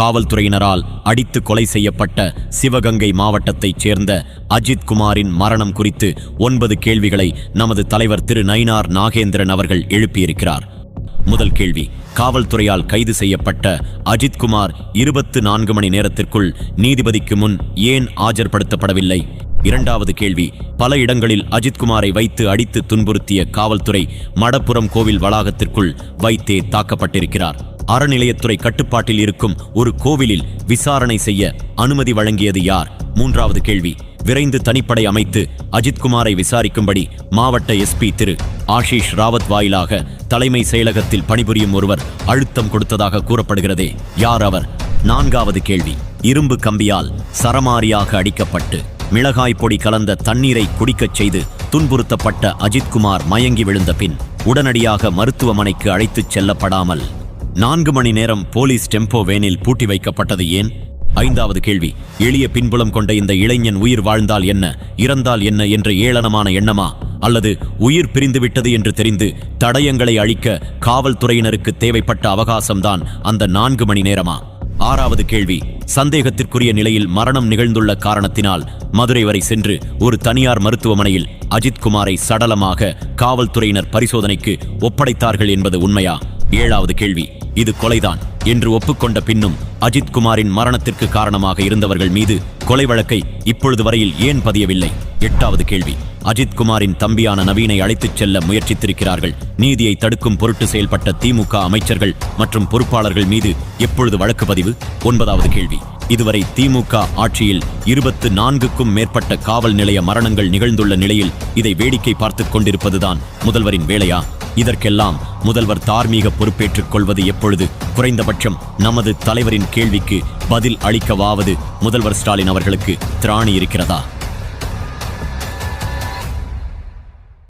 காவல்துறையினரால் அடித்து கொலை செய்யப்பட்ட சிவகங்கை மாவட்டத்தைச் சேர்ந்த அஜித் குமாரின் மரணம் குறித்து ஒன்பது கேள்விகளை நமது தலைவர் திரு. நயினார் நாகேந்திரன் அவர்கள் எழுப்பியிருக்கிறார். முதல் கேள்வி காவல்துறையால் கைது செய்யப்பட்ட அஜித்குமார் இருபத்து நான்கு மணி நேரத்திற்குள் நீதிபதிக்கு முன் ஏன் ஆஜர்படுத்தப்படவில்லை? இரண்டாவது கேள்வி பல இடங்களில் அஜித்குமாரை வைத்து அடித்து துன்புறுத்திய காவல்துறை மடப்புறம் கோவில் வளாகத்திற்குள் வைத்தே தாக்கப்பட்டிருக்கிறார். அறநிலையத்துறை கட்டுப்பாட்டில் இருக்கும் ஒரு கோவிலில் விசாரணை செய்ய அனுமதி வழங்கியது யார்? மூன்றாவது கேள்வி. விரைந்து தனிப்படை அமைத்து அஜித்குமாரை விசாரிக்கும்படி மாவட்ட எஸ்பி திரு ஆஷிஷ் ராவத் வாயிலாக தலைமை செயலகத்தில் பணிபுரியும் ஒருவர் அழுத்தம் கொடுத்ததாக கூறப்படுகிறதே. யார் அவர்? நான்காவது கேள்வி. இரும்பு கம்பியால் சரமாரியாக அடிக்கப்பட்டு மிளகாய் பொடி கலந்த தண்ணீரை குடிக்கச் செய்து துன்புறுத்தப்பட்ட அஜித்குமார் மயங்கி விழுந்த பின் உடனடியாக மருத்துவமனைக்கு அழைத்துச் செல்லப்படாமல் நான்கு மணி நேரம் போலீஸ் டெம்போ வேனில் பூட்டி வைக்கப்பட்டது ஏன்? ஐந்தாவது கேள்வி எளிய பின்புலம் கொண்ட இந்த இளைஞன் உயிர் வாழ்ந்தால் என்ன? இறந்தால் என்ன என்ற ஏளனமான எண்ணமா? அல்லது உயிர் பிரிந்துவிட்டது என்று தெரிந்து தடயங்களை அழிக்க காவல்துறையினருக்கு தேவைப்பட்ட அவகாசம்தான் அந்த நான்கு மணி நேரமா? ஆறாவது கேள்வி சந்தேகத்திற்குரிய நிலையில் மரணம் நிகழ்ந்துள்ள காரணத்தினால் மதுரை வரை சென்று ஒரு தனியார் மருத்துவமனையில் அஜித்குமாரை சடலமாக காவல்துறையினர் பரிசோதனைக்கு ஒப்படைத்தார்கள் என்பது உண்மையா? ஏழாவது கேள்வி. இது கொலைதான். என்று ஒப்புக்கொண்ட பின்னும் அஜித்குமாரின் மரணத்திற்கு காரணமாக இருந்தவர்கள் மீது கொலை வழக்கை இப்பொழுது வரையில் ஏன் பதியவில்லை? எட்டாவது கேள்வி. அஜித்குமாரின் தம்பியான நவீனை அழைத்துச் செல்ல முயற்சித்திருக்கிறார்கள். நீதியை தடுக்கும் பொருட்டு செயல்பட்ட திமுக அமைச்சர்கள் மற்றும் பொறுப்பாளர்கள் மீது எப்பொழுது வழக்கு பதிவு? ஒன்பதாவது கேள்வி. இதுவரை திமுக ஆட்சியில் இருபத்து நான்குக்கும் மேற்பட்ட காவல் நிலைய மரணங்கள் நிகழ்ந்துள்ள நிலையில் இதை வேடிக்கை பார்த்துக் கொண்டிருப்பதுதான் முதல்வரின் வேலையா? இதற்கெல்லாம் முதல்வர் தார்மீக பொறுப்பேற்றுக் கொள்வது எப்பொழுது குறைந்தபட்சம் நமது தலைவரின் கேள்விக்கு பதில் அளிக்கவாவது முதல்வர் ஸ்டாலின் அவர்களுக்கு திராணி இருக்கிறதா?